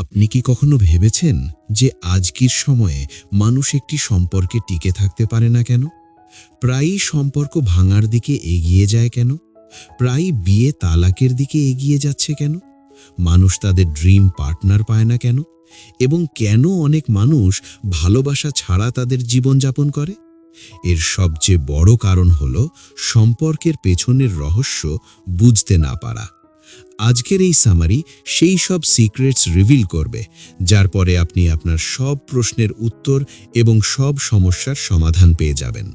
আপনি কি কখনো ভেবেছেন যে আজকের সময়ে মানুষ একটি সম্পর্কে টিকে থাকতে পারে না কেন? প্রায়ই সম্পর্ক ভাঙার দিকে এগিয়ে যায় কেন? প্রায়ই বিয়ে তালাকের দিকে এগিয়ে যাচ্ছে কেন? মানুষ তাদের ড্রিম পার্টনার পায় না কেন? এবং কেন অনেক মানুষ ভালোবাসা ছাড়া তাদের জীবনযাপন করে? এর সবচেয়ে বড় কারণ হল সম্পর্কের পেছনের রহস্য বুঝতে না পারা। আজকের এই সামারি সেই সব সিক্রেটস রিভিল করবে, যার পরে আপনি আপনার সব প্রশ্নের উত্তর এবং সব সমস্যার সমাধান পেয়ে যাবেন।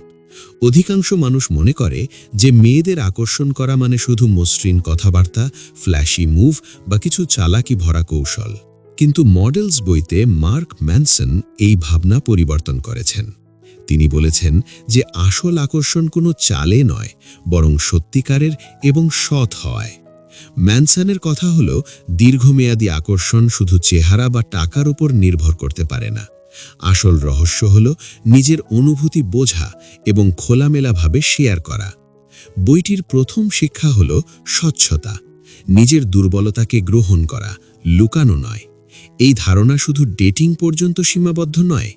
অধিকাংশ মানুষ মনে করে যে মেয়েদের আকর্ষণ করা মানে শুধু মসৃণ কথাবার্তা ফ্ল্যাশি মুভ বা কিছু চালাকি ভরা কৌশল। কিন্তু মডেলস বইতে মার্ক ম্যানসন এই ভাবনা পরিবর্তন করেছেন। তিনি বলেছেন যে আসল আকর্ষণ কোনো চালে নয়, বরং সত্যিকারের এবং সৎ হওয়ায় ম্যানসনের কথা হল, দীর্ঘমেয়াদী আকর্ষণ শুধু চেহারা বা টাকার উপর নির্ভর করতে পারে না। আসল রহস্য হল, নিজের অনুভূতি বোঝা এবং খোলামেলাভাবে শেয়ার করা। বইটির প্রথম শিক্ষা হল স্বচ্ছতা, নিজের দুর্বলতাকে গ্রহণ করা, লুকানো নয়। এই ধারণা শুধু ডেটিং পর্যন্ত সীমাবদ্ধ নয়।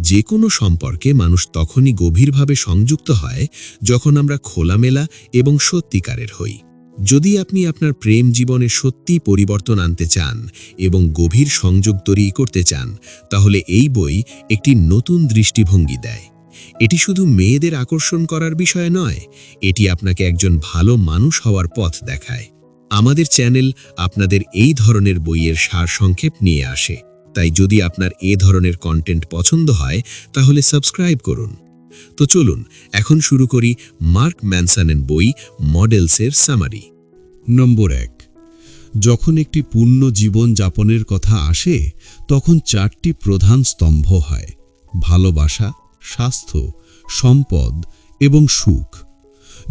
যে কোনো সম্পর্কে মানুষ তখনই গভীরভাবে সংযুক্ত হয়, যখন আমরা খোলামেলা এবং সত্যিকারের হই। যদি আপনি আপনার প্রেম জীবনে সত্যি পরিবর্তন আনতে চান এবং গভীর সংযোগ তৈরি করতে চান, তাহলে এই বই একটি নতুন দৃষ্টিভঙ্গি দেয়। এটি শুধু মেয়েদের আকর্ষণ করার বিষয় নয়, এটি আপনাকে একজন ভালো মানুষ হওয়ার পথ দেখায়। আমাদের চ্যানেল আপনাদের এই ধরনের বইয়ের সারসংক্ষেপ নিয়ে আসে। তাই যদি আপনার এ ধরনের কন্টেন্ট পছন্দ হয়, তাহলে সাবস্ক্রাইব করুন। তো চলুন, এখন শুরু করি মার্ক ম্যানসানের বই মডেলসের সামারি। নম্বর এক, যখন একটি পূর্ণ জীবন যাপনের কথা আসে, তখন চারটি প্রধান স্তম্ভ হয়, ভালোবাসা, স্বাস্থ্য, সম্পদ এবং সুখ।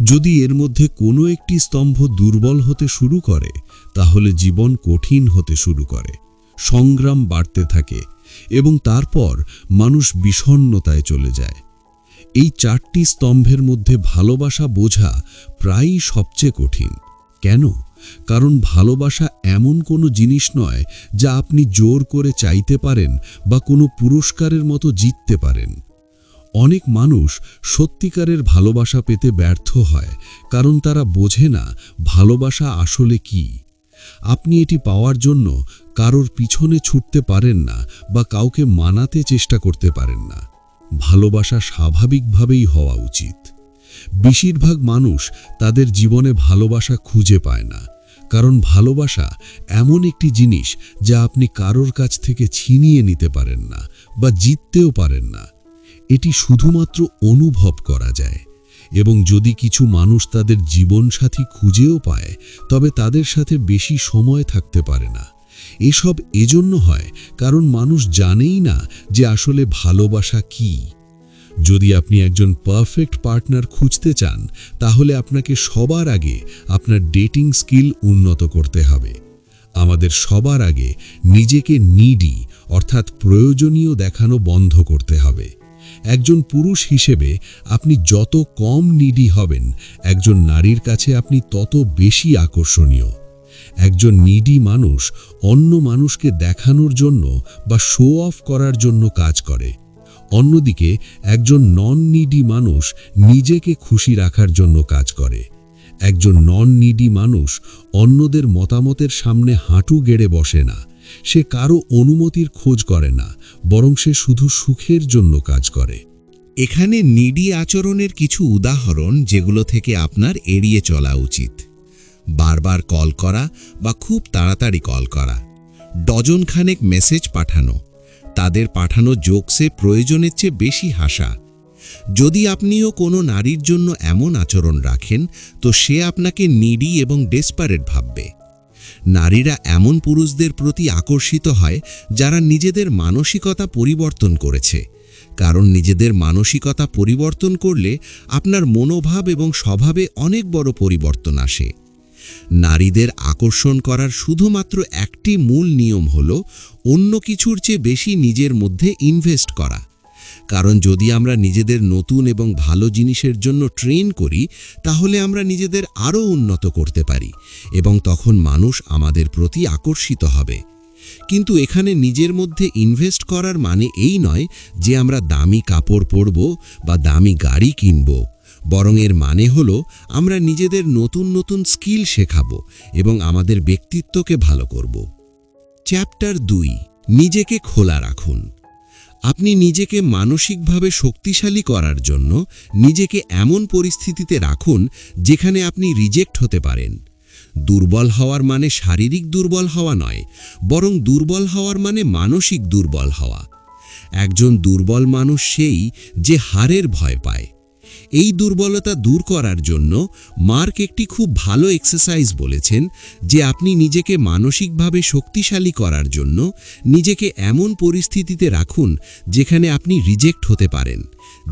যদি এর মধ্যে কোনো একটি স্তম্ভ দুর্বল হতে শুরু করে, তাহলে জীবন কঠিন হতে শুরু করে, সংগ্রাম বাড়তে থাকে এবং তারপর মানুষ বিষণ্নতায় চলে যায়। এই চারটি স্তম্ভের মধ্যে ভালোবাসা বোঝা প্রায়ই সবচেয়ে কঠিন। কেন? কারণ ভালোবাসা এমন কোনো জিনিস নয় যা আপনি জোর করে চাইতে পারেন বা কোনো পুরস্কারের মতো জিততে পারেন। অনেক মানুষ সত্যিকারের ভালোবাসা পেতে ব্যর্থ হয়, কারণ তারা বোঝে না ভালোবাসা আসলে কি। আপনি এটি পাওয়ার জন্য কারোর পিছনে ছুটতে পারেন না বা কাউকে মানাতে চেষ্টা করতে পারেন না। ভালোবাসা স্বাভাবিকভাবেই হওয়া উচিত। বেশিরভাগ মানুষ তাদের জীবনে ভালোবাসা খুঁজে পায় না, কারণ ভালোবাসা এমন একটি জিনিস যা আপনি কারোর কাছ থেকে ছিনিয়ে নিতে পারেন না বা জিততেও পারেন না। এটি শুধুমাত্র অনুভব করা যায় এবং যদি কিছু মানুষ তাদের জীবনসাথী খুঁজেও পায়, তবে তাদের সাথে বেশি সময় থাকতে পারে না। এসব এজন্য হয় কারণ মানুষ জানেই না যে আসলে ভালোবাসা কী। যদি আপনি একজন পারফেক্ট পার্টনার খুঁজতে চান, তাহলে আপনাকে সবার আগে আপনার ডেটিং স্কিল উন্নত করতে হবে। আমাদের সবার আগে নিজেকে নিডি অর্থাৎ প্রয়োজনীয় দেখানো বন্ধ করতে হবে। একজন পুরুষ হিসেবে আপনি যত কম নিডি হবেন, একজন নারীর কাছে আপনি তত বেশি আকর্ষণীয়। একজন নিডি মানুষ অন্য মানুষকে দেখানোর জন্য বা শো অফ করার জন্য কাজ করে। অন্যদিকে, একজন নন নিডি মানুষ নিজেকে খুশি রাখার জন্য কাজ করে। একজন নন নিডি মানুষ অন্যদের মতামতের সামনে হাঁটু গেড়ে বসে না। সে কারও অনুমতির খোঁজ করে না, বরং সে শুধু সুখের জন্য কাজ করে। এখানে নিডি আচরণের কিছু উদাহরণ যেগুলো থেকে আপনার এড়িয়ে চলা উচিত। বারবার কল করা বা খুব তাড়াতাড়ি কল করা। ডজনখানেক মেসেজ পাঠানো। তাদের পাঠানো জোকসে প্রয়োজনের চেয়ে বেশি হাসা। যদি আপনিও কোনো নারীর জন্য এমন আচরণ রাখেন, তো সে আপনাকে নিডি এবং ডেসপারেট ভাববে। নারীরা এমন পুরুষদের প্রতি আকর্ষিত হয়, যারা নিজেদের মানসিকতা পরিবর্তন করেছে। কারণ নিজেদের মানসিকতা পরিবর্তন করলে আপনার মনোভাব এবং স্বভাবে অনেক বড় পরিবর্তন আসে। নারীদের আকর্ষণ করার শুধুমাত্র একটি মূল নিয়ম হল অন্য কিছুর চেয়ে বেশি নিজের মধ্যে ইনভেস্ট করা। কারণ যদি আমরা নিজেদের নতুন এবং ভালো জিনিসের জন্য ট্রেন করি, তাহলে আমরা নিজেদের আরও উন্নত করতে পারি এবং তখন মানুষ আমাদের প্রতি আকর্ষিত হবে। কিন্তু এখানে নিজের মধ্যে ইনভেস্ট করার মানে এই নয় যে আমরা দামি কাপড় পরব বা দামি গাড়ি কিনব। বরং এর মানে হল আমরা নিজেদের নতুন নতুন স্কিল শেখাব এবং আমাদের ব্যক্তিত্বকে ভালো করব। চ্যাপ্টার দুই, নিজেকে খোলা রাখুন। আপনি নিজেকে মানসিকভাবে শক্তিশালী করার জন্য নিজেকে এমন পরিস্থিতিতে রাখুন যেখানে আপনি রিজেক্ট হতে পারেন। দুর্বল হওয়ার মানে শারীরিক দুর্বল হওয়া নয়, বরং দুর্বল হওয়ার মানে মানসিক দুর্বল হওয়া। একজন দুর্বল মানুষ সেই যে হারের ভয় পায়। এই দুর্বলতা দূর করার জন্য মার্ক একটি খুব ভালো এক্সারসাইজ বলেছেন যে আপনি নিজেকে মানসিকভাবে শক্তিশালী করার জন্য নিজেকে এমন পরিস্থিতিতে রাখুন যেখানে আপনি রিজেক্ট হতে পারেন।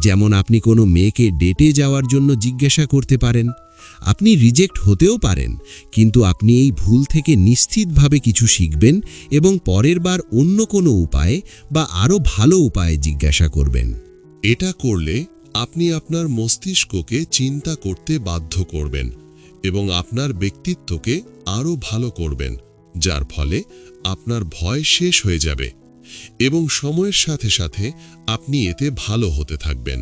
যেমন আপনি কোনো মেয়েকে ডেটে যাওয়ার জন্য জিজ্ঞাসা করতে পারেন। আপনি রিজেক্ট হতেও পারেন, কিন্তু আপনি এই ভুল থেকে নিশ্চিতভাবে কিছু শিখবেন এবং পরের বার অন্য কোনো উপায়ে বা আরও ভালো উপায়ে জিজ্ঞাসা করবেন। এটা করলে আপনি আপনার মস্তিষ্ককে চিন্তা করতে বাধ্য করবেন এবং আপনার ব্যক্তিত্বকে আরও ভালো করবেন, যার ফলে আপনার ভয় শেষ হয়ে যাবে এবং সময়ের সাথে সাথে আপনি এতে ভালো হতে থাকবেন।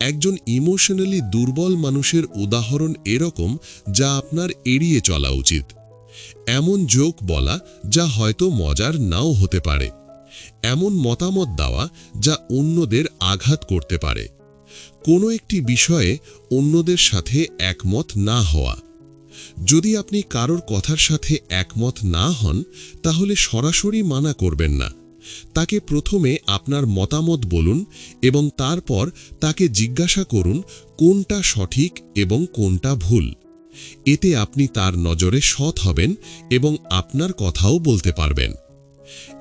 একজন ইমোশনালি দুর্বল মানুষের উদাহরণ এরকম যা আপনার এড়িয়ে চলা উচিত। এমন জোক বলা যা হয়তো মজার নাও হতে পারে। এমন মতামত দেওয়া যা অন্যদের আঘাত করতে পারে। কোনো একটি বিষয়ে অন্যদের সাথে একমত না হওয়া। যদি আপনি কারোর কথার সাথে একমত না হন, তাহলে সরাসরি মানা করবেন না। তাকে প্রথমে আপনার মতামত বলুন এবং তারপর তাকে জিজ্ঞাসা করুন কোনটা সঠিক এবং কোনটা ভুল। এতে আপনি তার নজরে সৎ হবেন এবং আপনার কথাও বলতে পারবেন।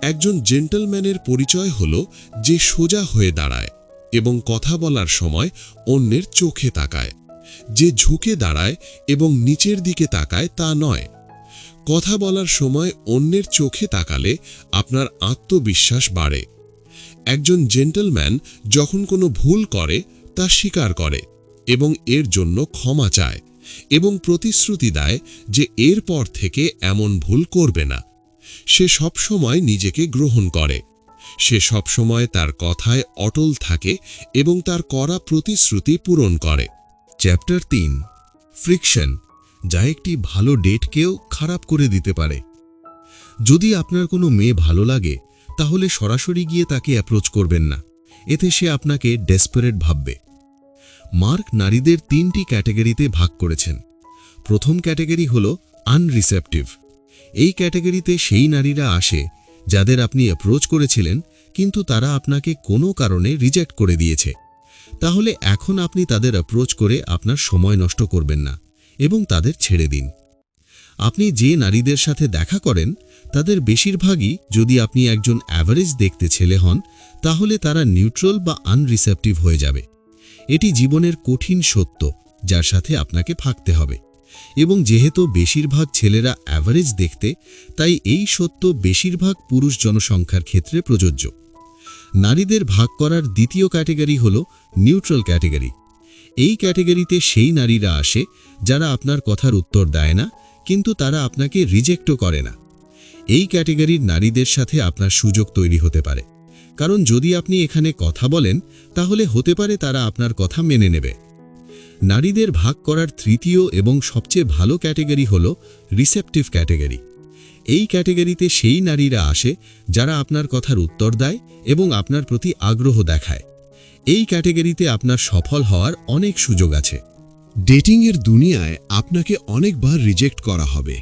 একজন জেন্টলম্যানের পরিচয় হল যে সোজা হয়ে দাঁড়ায় এবং কথা বলার সময় অন্যের চোখে তাকায়। যে ঝুঁকে দাঁড়ায় এবং নিচের দিকে তাকায় তা নয়। কথা বলার সময় অন্যের চোখে তাকালে আপনার আত্মবিশ্বাস বাড়ে। একজন জেন্টলম্যান যখন কোনো ভুল করে, তা স্বীকার করে এবং এর জন্য ক্ষমা চায় এবং প্রতিশ্রুতি দেয় যে এরপর থেকে এমন ভুল করবে না। সে সবসময় নিজেকে গ্রহণ করে। সে সবসময় তার কথায় অটল থাকে এবং তার করা প্রতিশ্রুতি পূরণ করে। চ্যাপ্টার তিন ফ্রিকশন যা একটি ভালো ডেটকেও খারাপ করে দিতে পারে। যদি আপনার কোনো মেয়ে ভালো লাগে, তাহলে সরাসরি গিয়ে তাকে অ্যাপ্রোচ করবেন না। এতে সে আপনাকে ডেসপারেট ভাববে। মার্ক নারীদের তিনটি ক্যাটাগরিতে ভাগ করেছেন। প্রথম ক্যাটাগরি হল আনরিসেপটিভ এই ক্যাটাগরিতে সেই নারীরা আসে, যাদের আপনি অ্যাপ্রোচ করেছিলেন, কিন্তু তারা আপনাকে কোনো কারণে রিজেক্ট করে দিয়েছে। তাহলে এখন আপনি তাদের অ্যাপ্রোচ করে আপনার সময় নষ্ট করবেন না এবং তাদের ছেড়ে দিন। আপনি যে নারীদের সাথে দেখা করেন, তাদের বেশিরভাগই যদি আপনি একজন অ্যাভারেজ দেখতে ছেলে হন, তাহলে তারা নিউট্রাল বা আনরিসেপটিভ হয়ে যাবে। এটি জীবনের কঠিন সত্য, যার সাথে আপনাকে ভাগতে হবে। এবং যেহেতু বেশিরভাগ ছেলেরা অ্যাভারেজ দেখতে, তাই এই সত্য বেশিরভাগ পুরুষ জনসংখ্যার ক্ষেত্রে প্রযোজ্য। নারীদের ভাগ করার দ্বিতীয় ক্যাটেগরি হল নিউট্রাল ক্যাটেগরি এই ক্যাটেগরিতে সেই নারীরা আসে যারা আপনার কথার উত্তর দেয় না, কিন্তু তারা আপনাকে রিজেক্টও করে না। এই ক্যাটেগরির নারীদের সাথে আপনার সুযোগ তৈরি হতে পারে। কারণ যদি আপনি এখানে কথা বলেন, তাহলে হতে পারে তারা আপনার কথা মেনে নেবে। নারীদের ভাগ করার তৃতীয় এবং সবচেয়ে ভালো ক্যাটেগরি হল রিসেপটিভ ক্যাটেগরি। এই ক্যাটেগরিতে সেই নারীরা আসে যারা আপনার কথার উত্তর দেয় এবং আপনার প্রতি আগ্রহ দেখায়। এই ক্যাটেগরিতে আপনার সফল হওয়ার অনেক সুযোগ আছে। ডেটিংয়ের দুনিয়ায় আপনাকে অনেকবার রিজেক্ট করা হবে।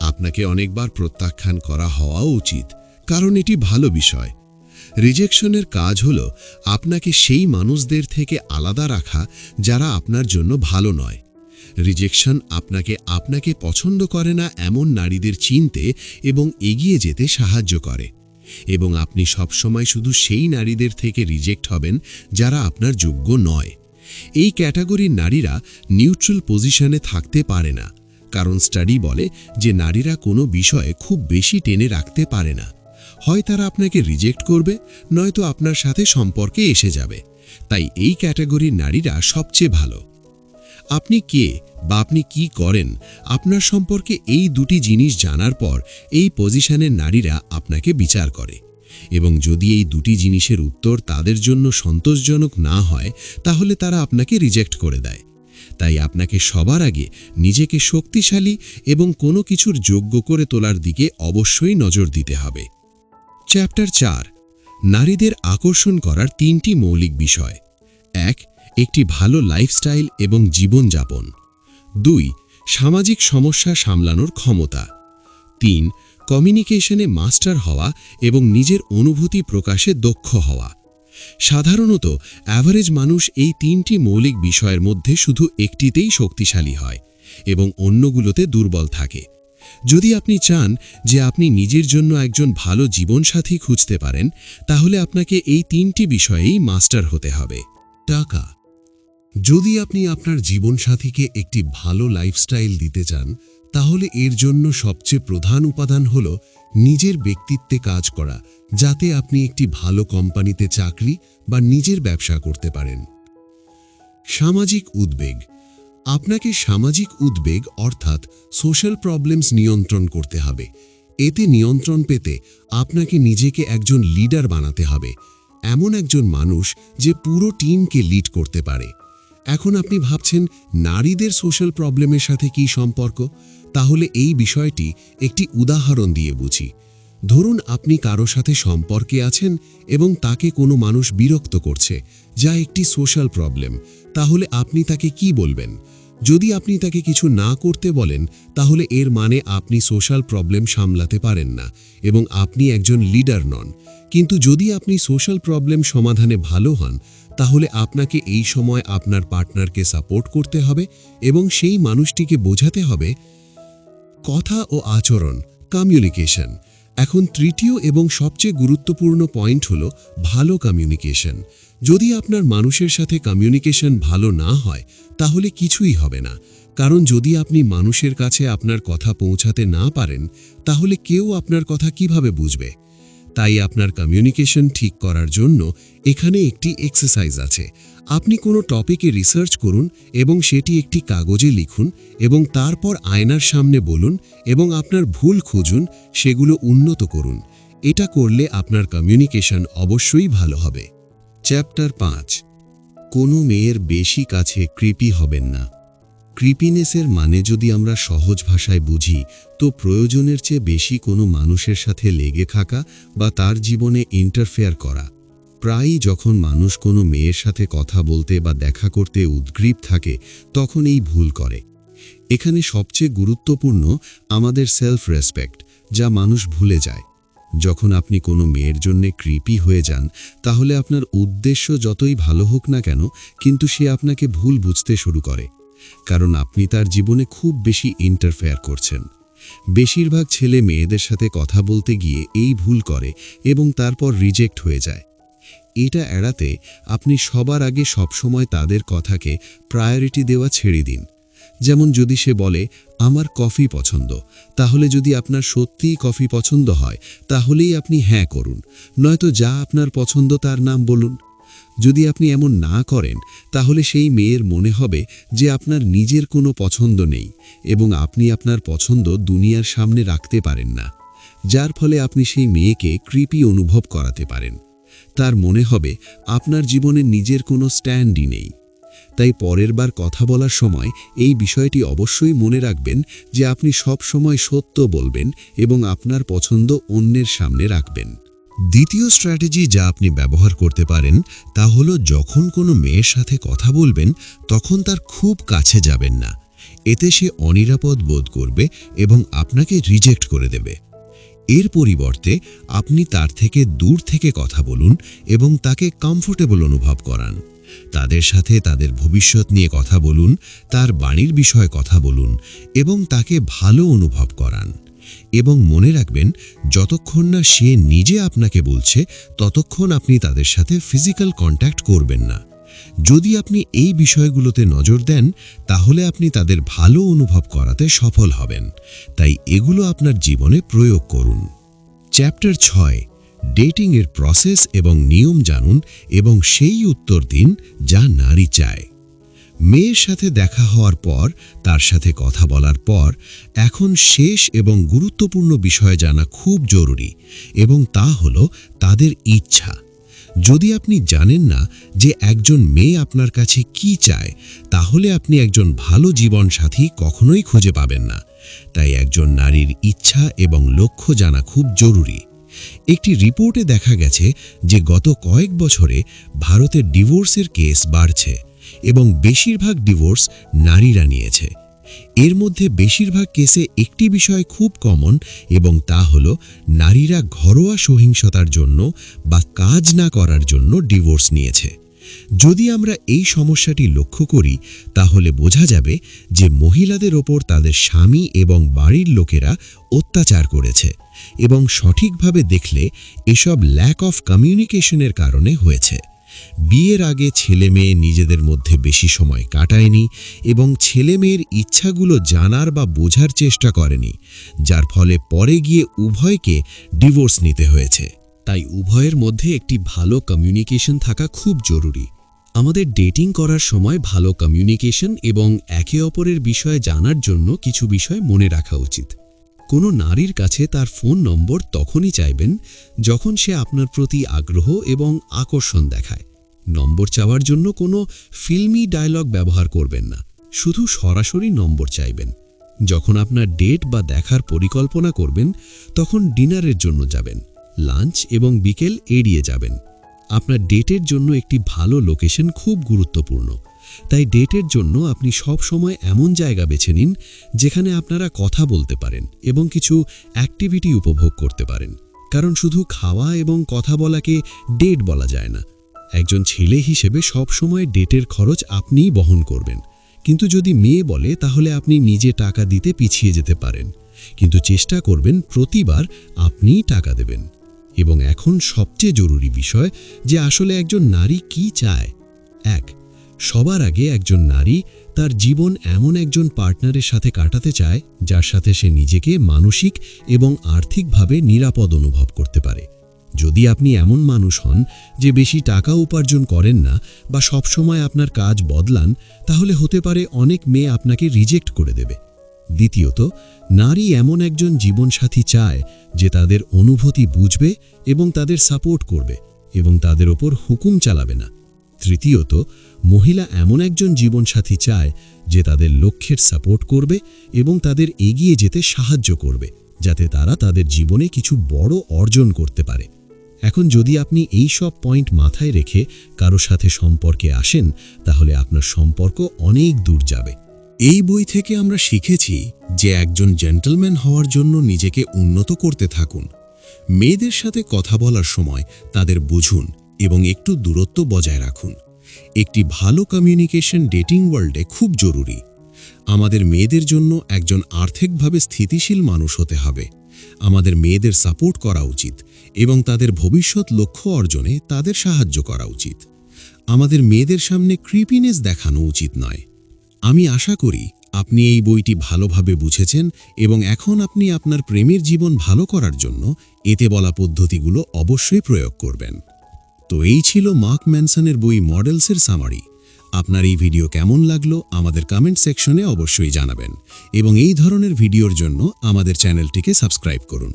আপনাকে অনেকবার প্রত্যাখ্যান করা হওয়া উচিত, কারণ এটি ভালো বিষয়। রিজেকশনের কাজ হল আপনাকে সেই মানুষদের থেকে আলাদা রাখা যারা আপনার জন্য ভালো নয়। রিজেকশন আপনাকে আপনাকে পছন্দ করে না এমন নারীদের চিনতে এবং এগিয়ে যেতে সাহায্য করে। এবং আপনি সবসময় শুধু সেই নারীদের থেকে রিজেক্ট হবেন যারা আপনার যোগ্য নয়। এই ক্যাটাগরির নারীরা নিউট্রাল পজিশনে থাকতে পারে না। কারণ স্টাডি বলে যে নারীরা কোনো বিষয়ে খুব বেশি টেনে রাখতে পারে না। হয় তারা আপনাকে রিজেক্ট করবে, নয়তো আপনার সাথে সম্পর্কে এসে যাবে। তাই এই ক্যাটাগরির নারীরা সবচেয়ে ভালো। আপনি কে বা আপনি কি করেন, আপনার সম্পর্কে এই দুটি জিনিস জানার পর এই পজিশনের নারীরা আপনাকে বিচার করে। এবং যদি এই দুটি জিনিসের উত্তর তাদের জন্য সন্তোষজনক না হয়, তাহলে তারা আপনাকে রিজেক্ট করে দেয়। তাই আপনাকে সবার আগে নিজেকে শক্তিশালী এবং কোনো কিছুর যোগ্য করে তোলার দিকে অবশ্যই নজর দিতে হবে। চ্যাপ্টার চার, নারীদের আকর্ষণ করার তিনটি মৌলিক বিষয়। এক, একটি ভালো লাইফস্টাইল এবং জীবনযাপন। দুই, সামাজিক সমস্যা সামলানোর ক্ষমতা। তিন, কমিউনিকেশনে মাস্টার হওয়া এবং নিজের অনুভূতি প্রকাশে দক্ষ হওয়া। সাধারণত অ্যাভারেজ মানুষ এই তিনটি মৌলিক বিষয়ের মধ্যে শুধু একটিতেই শক্তিশালী হয় এবং অন্যগুলোতে দুর্বল থাকে। যদি আপনি চান যে আপনি নিজের জন্য একজন ভালো জীবনসাথী খুঁজতে পারেন, তাহলে আপনাকে এই তিনটি বিষয়েই মাস্টার হতে হবে। টাকা। যদি আপনি আপনার জীবনসাথীকে একটি ভালো লাইফস্টাইল দিতে চান, তাহলে এর জন্য সবচেয়ে প্রধান উপাদান হল নিজের ব্যক্তিত্বে কাজ করা, যাতে আপনি একটি ভালো কোম্পানিতে চাকরি বা নিজের ব্যবসা করতে পারেন। সামাজিক উদ্বেগ। আপনাকে সামাজিক উদ্বেগ অর্থাৎ সোশ্যাল প্রবলেমস নিয়ন্ত্রণ করতে হবে। এতে নিয়ন্ত্রণ পেতে আপনাকে নিজেকে একজন লিডার বানাতে হবে। এমন একজন মানুষ যে পুরো টিমকে লিড করতে পারে। এখন আপনি ভাবছেন, নারীদের সোশ্যাল প্রবলেমের সাথে কি সম্পর্ক? তাহলে এই বিষয়টি একটি উদাহরণ দিয়ে বুঝি। ধরুন, আপনি কারও সাথে সম্পর্কে আছেন এবং তাকে কোনো মানুষ বিরক্ত করছে, যা একটি সোশ্যাল প্রবলেম তাহলে আপনি তাকে কি বলবেন? যদি আপনি তাকে কিছু না করতে বলেন, তাহলে এর মানে আপনি সোশ্যাল প্রবলেম সামলাতে পারেন না এবং আপনি একজন লিডার নন। কিন্তু যদি আপনি সোশ্যাল প্রবলেম সমাধানে ভালো হন, তাহলে আপনাকে এই সময় আপনার পার্টনারকে সাপোর্ট করতে হবে এবং সেই মানুষটিকে বোঝাতে হবে, কথা ও আচরণ কমিউনিকেশন এখন তৃতীয় এবং সবচেয়ে গুরুত্বপূর্ণ পয়েন্ট হল ভালো কমিউনিকেশন যদি আপনার মানুষের সাথে কমিউনিকেশন ভালো না হয়, তাহলে কিছুই হবে না। কারণ যদি আপনি মানুষের কাছে আপনার কথা পৌঁছাতে না পারেন, তাহলে কেউ আপনার কথা কীভাবে বুঝবে? তাই আপনার কমিউনিকেশন ঠিক করার জন্য এখানে একটি এক্সারসাইজ আছে। আপনি কোনো টপিকে রিসার্চ করুন এবং সেটি একটি কাগজে লিখুন এবং তারপর আয়নার সামনে বলুন এবং আপনার ভুল খুঁজুন, সেগুলো উন্নত করুন। এটা করলে আপনার কমিউনিকেশন অবশ্যই ভালো হবে। চ্যাপ্টার পাঁচ। কোনো মেয়ের বেশি কাছে কৃপি হবেন না। ক্রিপিনেসের মানে যদি আমরা সহজ ভাষায় বুঝি, তো প্রয়োজনের চেয়ে বেশি কোনো মানুষের সাথে লেগে থাকা বা তার জীবনে ইন্টারফেয়ার করা। প্রায়ই যখন মানুষ কোনো মেয়ের সাথে কথা বলতে বা দেখা করতে উদ্গ্রীব থাকে, তখন এই ভুল করে। এখানে সবচেয়ে গুরুত্বপূর্ণ আমাদের সেলফ রেসপেক্ট যা মানুষ ভুলে যায়। যখন আপনি কোনো মেয়ের জন্যে কৃপি হয়ে যান, তাহলে আপনার উদ্দেশ্য যতই ভালো হোক না কেন, কিন্তু সে আপনাকে ভুল বুঝতে শুরু করে। কারণ আপনি তার জীবনে খুব বেশি ইন্টারফেয়ার করছেন। বেশিরভাগ ছেলে মেয়েদের সাথে কথা বলতে গিয়ে এই ভুল করে এবং তারপর রিজেক্ট হয়ে যায়। এটা এড়াতে আপনি সবার আগে সবসময় তাদের কথাকে প্রায়োরিটি দেওয়া ছেড়ে দিন। যেমন যদি সে বলে, আমার কফি পছন্দ। তাহলে যদি আপনার সত্যিই কফি পছন্দ হয়, তাহলেই আপনি হ্যাঁ করুন। নয়তো যা আপনার পছন্দ তার নাম বলুন। যদি আপনি এমন না করেন, তাহলে সেই মেয়ের মনে হবে যে আপনার নিজের কোনো পছন্দ নেই এবং আপনি আপনার পছন্দ দুনিয়ার সামনে রাখতে পারেন না। যার ফলে আপনি সেই মেয়েকে কৃপি অনুভব করাতে পারেন। তার মনে হবে, আপনার জীবনে নিজের কোনো স্ট্যান্ডই নেই। তাই পরের বার কথা বলার সময় এই বিষয়টি অবশ্যই মনে রাখবেন যে আপনি সব সময় সত্য বলবেন এবং আপনার পছন্দ অন্যের সামনে রাখবেন। দ্বিতীয় স্ট্র্যাটেজি যা আপনি ব্যবহার করতে পারেন তা হল যখন কোনো মেয়ের সাথে কথা বলবেন তখন তার খুব কাছে যাবেন না। এতে সে অনিরাপদ বোধ করবে এবং আপনাকে রিজেক্ট করে দেবে। এর পরিবর্তে আপনি তার থেকে দূর থেকে কথা বলুন এবং তাকে কমফোর্টেবল অনুভব করান। তাদের সাথে তাদের ভবিষ্যৎ নিয়ে কথা বলুন, তার বাড়ির বিষয়ে কথা বলুন এবং তাকে ভালো অনুভব করান। এবং মনে রাখবেন, যতক্ষণ না সে নিজে আপনাকে বলছে, ততক্ষণ আপনি তাদের সাথে ফিজিক্যাল কন্ট্যাক্ট করবেন না। যদি আপনি এই বিষয়গুলোতে নজর দেন, তাহলে আপনি তাদের ভালো অনুভব করাতে সফল হবেন। তাই এগুলো আপনার জীবনে প্রয়োগ করুন। চ্যাপ্টার ছয় ডেটিংয়ের প্রসেস এবং নিয়ম জানুন এবং সেই উত্তর দিন যা নারী চায়। মেয়ের সাথে দেখা হওয়ার পর, তার সাথে কথা বলার পর, এখন শেষ এবং গুরুত্বপূর্ণ বিষয় জানা খুব জরুরি এবং তা হল তাদের ইচ্ছা। যদি আপনি জানেন না যে একজন মেয়ে আপনার কাছে কি চায়, তাহলে আপনি একজন ভালো জীবনসাথী কখনোই খুঁজে পাবেন না। তাই একজন নারীর ইচ্ছা এবং লক্ষ্য জানা খুব জরুরি। একটি রিপোর্টে দেখা গেছে যে গত কয়েক বছরে ভারতের ডিভোর্সের কেস বাড়ছে এবং বেশিরভাগ ডিভোর্স নারীরা নিয়েছে। এর মধ্যে বেশিরভাগ কেসে একটি বিষয় খুব কমন এবং তা হল নারীরা ঘরোয়া সহিংসতার জন্য বা কাজ না করার জন্য ডিভোর্স নিয়েছে। যদি আমরা এই সমস্যাটি লক্ষ্য করি, তাহলে বোঝা যাবে যে মহিলাদের ওপর তাদের স্বামী এবং বাড়ির লোকেরা অত্যাচার করেছে এবং সঠিকভাবে দেখলে এসব ল্যাক অফ কমিউনিকেশনের কারণে হয়েছে। বিয়ের আগে ছেলে মেয়ে নিজেদের মধ্যে বেশি সময় কাটায়নি এবং ছেলে মেয়ের ইচ্ছাগুলো জানার বা বোঝার চেষ্টা করেনি, যার ফলে পরে গিয়ে উভয়কে ডিভোর্স নিতে হয়েছে। তাই উভয়ের মধ্যে একটি ভালো কমিউনিকেশন থাকা খুব জরুরি। আমাদের ডেটিং করার সময় ভালো কমিউনিকেশন এবং একে অপরের বিষয়ে জানার জন্য কিছু বিষয় মনে রাখা উচিত। কোনো নারীর কাছে তার ফোন নম্বর তখনই চাইবেন যখন সে আপনার প্রতি আগ্রহ এবং আকর্ষণ দেখায়। নম্বর চাওয়ার জন্য কোনো ফিল্মি ডায়লগ ব্যবহার করবেন না, শুধু সরাসরি নম্বর চাইবেন। যখন আপনার ডেট বা দেখার পরিকল্পনা করবেন, তখন ডিনারের জন্য যাবেন। লাঞ্চ এবং বিকেল এড়িয়ে যাবেন। আপনার ডেটের জন্য একটি ভালো লোকেশন খুব গুরুত্বপূর্ণ। তাই ডেটের জন্য আপনি সব সময় এমন জায়গা বেছে নিন, যেখানে আপনারা কথা বলতে পারেন এবং কিছু অ্যাক্টিভিটি উপভোগ করতে পারেন। কারণ শুধু খাওয়া এবং কথা বলাকে ডেট বলা যায় না। একজন ছেলে হিসেবে সব সময় ডেটের খরচ আপনিই বহন করবেন। কিন্তু যদি মেয়ে বলে, তাহলে আপনি নিজে টাকা দিতে পিছিয়ে যেতে পারেন। কিন্তু চেষ্টা করবেন প্রতিবার আপনিই টাকা দেবেন। এবং এখন সবচেয়ে জরুরি বিষয় যে আসলে একজন নারী কি চায়। এক, সবার আগে একজন নারী তার জীবন এমন একজন পার্টনারের সাথে কাটাতে চায়, যার সাথে সে নিজেকে মানসিক এবং আর্থিকভাবে নিরাপদ অনুভব করতে পারে। যদি আপনি এমন মানুষ হন যে বেশি টাকা উপার্জন করেন না বা সবসময় আপনার কাজ বদলান, তাহলে হতে পারে অনেক মেয়ে আপনাকে রিজেক্ট করে দেবে। দ্বিতীয়ত, নারী এমন একজন জীবনসাথী চায় যে তাদের অনুভূতি বুঝবে এবং তাদের সাপোর্ট করবে এবং তাদের ওপর হুকুম চালাবে না। তৃতীয়ত, মহিলা এমন একজন জীবনসাথী চায় যে তাদের লক্ষ্যের সাপোর্ট করবে এবং তাদের এগিয়ে যেতে সাহায্য করবে, যাতে তারা তাদের জীবনে কিছু বড় অর্জন করতে পারে। এখন যদি আপনি এই সব পয়েন্ট মাথায় রেখে কারও সাথে সম্পর্কে আসেন, তাহলে আপনার সম্পর্ক অনেক দূর যাবে। এই বই থেকে আমরা শিখেছি যে একজন জেন্টলম্যান হওয়ার জন্য নিজেকে উন্নত করতে থাকুন। মেয়েদের সাথে কথা বলার সময় তাদের বুঝুন এবং একটু দূরত্ব বজায় রাখুন। একটি ভালো কমিউনিকেশন ডেটিং ওয়ার্ল্ডে খুব জরুরি। আমাদের মেয়েদের জন্য একজন আর্থিকভাবে স্থিতিশীল মানুষ হতে হবে। আমাদের মেয়েদের সাপোর্ট করা উচিত এবং তাদের ভবিষ্যৎ লক্ষ্য অর্জনে তাদের সাহায্য করা উচিত। আমাদের মেয়েদের সামনে ক্রিপিনেস দেখানো উচিত নয়। আমি আশা করি আপনি এই বইটি ভালোভাবে বুঝেছেন এবং এখন আপনি আপনার প্রেমের জীবন ভালো করার জন্য এতে বলা পদ্ধতিগুলো অবশ্যই প্রয়োগ করবেন। তো এই ছিল মার্ক ম্যানসনের বই মডেলসের সামারি। আপনার এই ভিডিও কেমন লাগল আমাদের কমেন্ট সেকশনে অবশ্যই জানাবেন এবং এই ধরনের ভিডিওর জন্য আমাদের চ্যানেলটিকে সাবস্ক্রাইব করুন।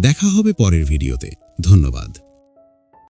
দেখা হবে পরের ভিডিওতে। ধন্যবাদ।